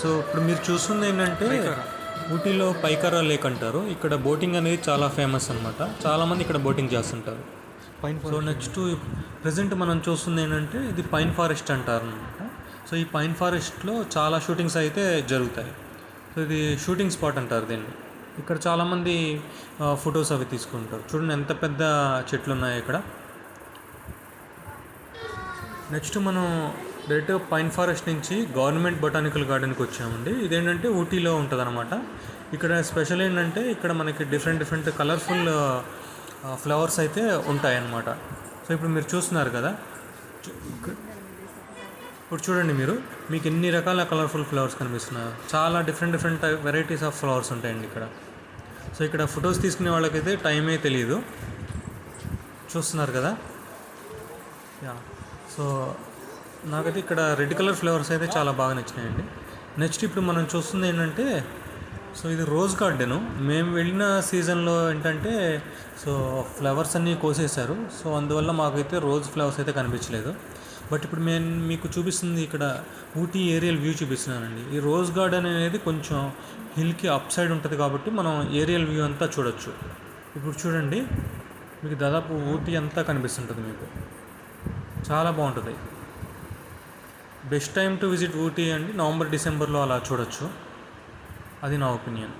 So ఇప్పుడు మీరు చూస్తుంది ఏంటంటే ఊటీలో పైకారా లేక్ అంటారు. ఇక్కడ బోటింగ్ అనేది చాలా ఫేమస్ అనమాట చాలామంది ఇక్కడ బోటింగ్ చేస్తుంటారు. పైన సో నెక్స్ట్ ప్రజెంట్ మనం చూస్తుంది ఏంటంటే ఇది పైన్ ఫారెస్ట్ అంటారు అనమాట సో ఈ పైన్ ఫారెస్ట్లో చాలా షూటింగ్స్ అయితే జరుగుతాయి. సో ఇది షూటింగ్ స్పాట్ అంటారు దీన్ని. ఇక్కడ చాలామంది ఫొటోస్ అవి తీసుకుంటారు. చూడండి ఎంత పెద్ద చెట్లు ఉన్నాయి ఇక్కడ. నెక్స్ట్ మనం డైరెక్ట్ పైన్ ఫారెస్ట్ నుంచి గవర్నమెంట్ బొటానికల్ గార్డెన్కి వచ్చామండి. ఇదేంటంటే ఊటీలో ఉంటుంది అనమాట ఇక్కడ స్పెషల్ ఏంటంటే ఇక్కడ మనకి డిఫరెంట్ డిఫరెంట్ కలర్ఫుల్ ఫ్లవర్స్ అయితే ఉంటాయన్నమాట. సో ఇప్పుడు మీరు చూస్తున్నారు కదా. ఇప్పుడు చూడండి మీరు. మీకు ఎన్ని రకాల కలర్ఫుల్ ఫ్లవర్స్ కనిపిస్తున్నాయి. చాలా different different varieties of flowers ఉంటాయండి ఇక్కడ. సో ఇక్కడ ఫొటోస్ తీసుకునే వాళ్ళకైతే టైమే తెలియదు చూస్తున్నారు కదా? యా. సో నాకైతే ఇక్కడ రెడ్ కలర్ ఫ్లవర్స్ అయితే చాలా బాగా నచ్చినాయండి. నెక్స్ట్ ఇప్పుడు మనం చూస్తుంది ఏంటంటే సో ఇది రోజ్ గార్డెను. మేము వెళ్ళిన సీజన్లో ఏంటంటే సో ఫ్లవర్స్ అన్నీ కోసేశారు. సో అందువల్ల మాకైతే రోజ్ ఫ్లవర్స్ అయితే కనిపించలేదు. బట్ ఇప్పుడు నేను మీకు చూపిస్తుంది ఇక్కడ ఊటీ ఏరియల్ వ్యూ చూపిస్తున్నానండి. ఈ రోజ్ గార్డెన్ అనేది కొంచెం హిల్కి అప్ సైడ్ ఉంటుంది కాబట్టి మనం ఏరియల్ వ్యూ అంతా చూడొచ్చు. ఇప్పుడు చూడండి మీకు దాదాపు ఊటీ అంతా కనిపిస్తుంటుంది మీకు. చాలా బాగుంటుంది. Best time to visit Ooty అండి. నవంబర్ డిసెంబర్లో అలా చూడొచ్చు. అది నా ఒపీనియన్.